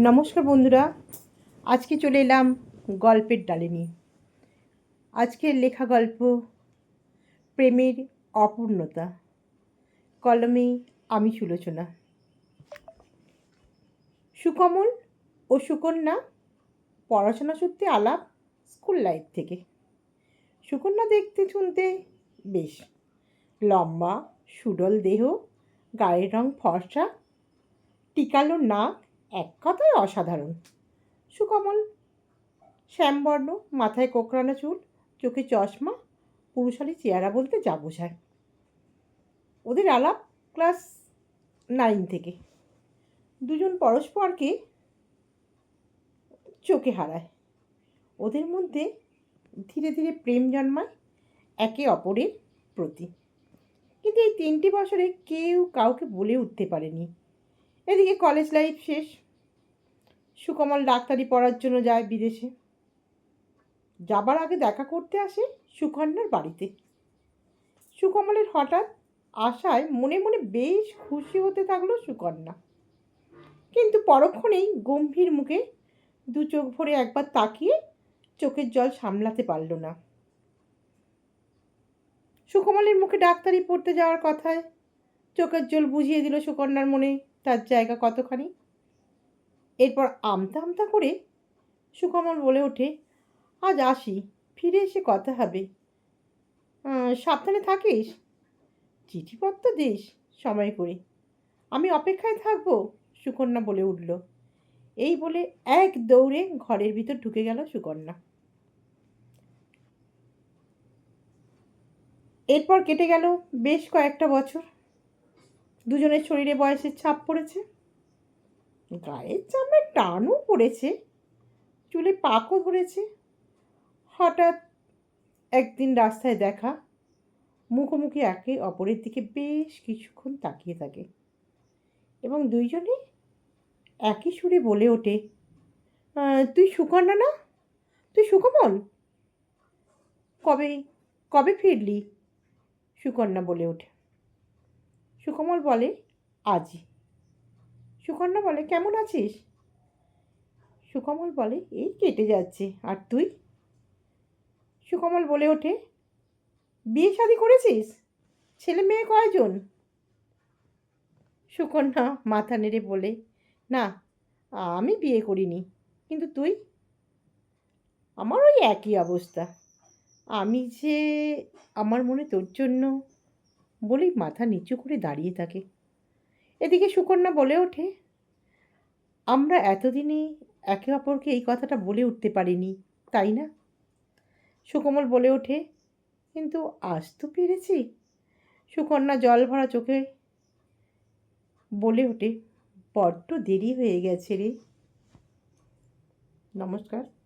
নমস্কার বন্ধুরা, আজকে চলে এলাম গল্পের ডালে নিয়ে। আজকের লেখা গল্প প্রেমের অপূর্ণতা, কলমে আমি সুলোচনা। সুকমল ও সুকন্যা পড়াশোনা সূত্রে আলাপ স্কুল লাইফ থেকে। সুকন্যা দেখতে শুনতে বেশ লম্বা, সুডল দেহ, গায়ের রং ফর্সা, টিকালো নাক এক কথায় অসাধারণ। সুকমল, শ্যামবর্ণ, মাথায় কোকড়ানো চুল, চোখে চশমা, পুরুষালী চেহারা বলতে যা বোঝায়। ওদের আলাপ ক্লাস নাইন থেকে। দুজন পরস্পরকে চোখে হারায়। ওদের মধ্যে ধীরে ধীরে প্রেম জন্মায়, একে অপরের প্রতি। কিন্তু এই তিনটি বছরে কেউ কাউকে বলে উঠতে পারেনি। এদিকে কলেজ লাইফ শেষ। সুকমল ডাক্তারি পড়ার জন্য যায় বিদেশে। যাবার আগে দেখা করতে আসে সুকন্যার বাড়িতে। সুকমলের হঠাৎ আশায় মনে মনে বেশ খুশি হতে থাকল সুকন্যা। কিন্তু পরক্ষণেই গম্ভীর মুখে দু চোখ ভরে একবার তাকিয়ে চোখের জল সামলাতে পারল না। সুকমলের মুখে ডাক্তারি পড়তে যাওয়ার কথায় চোখের জল বুঝিয়ে দিল সুকন্যার মনে তার জায়গা কতখানি। এরপর আমতা আমতা করে সুকমল বলে ওঠে, আজ আসি, ফিরে এসে কথা হবে। সাবধানে থাকিস। চিঠিপত্র দিস সময় করে। আমি অপেক্ষায় থাকব, সুকন্যা বলে উঠল। এই বলে এক দৌড়ে ঘরের ভিতর ঢুকে গেল সুকন্যা। এরপর কেটে গেল বেশ কয়েকটা বছর। দুজনের শরীরে বয়সের ছাপ পড়েছে। গায়ের চামড়ায় টানও পড়েছে। চুলে পাকও ধরেছে। হঠাৎ একদিন রাস্তায় দেখা, মুখোমুখি একে অপরের দিকে বেশ কিছুক্ষণ তাকিয়ে থাকে এবং দুইজনে একই সুরে বলে ওঠে তুই সুকন্যা না? তুই সুকমল? কবে কবে ফিরলি? সুকন্যা বলে ওঠে। সুকমল বলে আজই সুকন্যা বলে, কেমন আছিস? সুকমল বলে, এই কেটে যাচ্ছে, আর তুই? সুকমল বলে ওঠে, বিয়ে শাদি করেছিস? ছেলে মেয়ে কয়জন? সুকন্যা মাথা নেড়ে বলে, না, আমি বিয়ে করিনি, কিন্তু তুই? আমার ওই একই অবস্থা। আমি যে আমার মনে তোর জন্য বলেই মাথা নিচু করে দাঁড়িয়ে থাকে। এদিকে সুকন্যা বলে ওঠে, আমরা এতদিনে একে অপরকে এই কথাটা বলে উঠতে পারিনি, তাই না? সুকমল বলে ওঠে, কিন্তু আজ তো পেরেছি। সুকন্যা জল ভরা চোখে বলে ওঠে, বড্ড দেরি হয়ে গেছে রে। নমস্কার।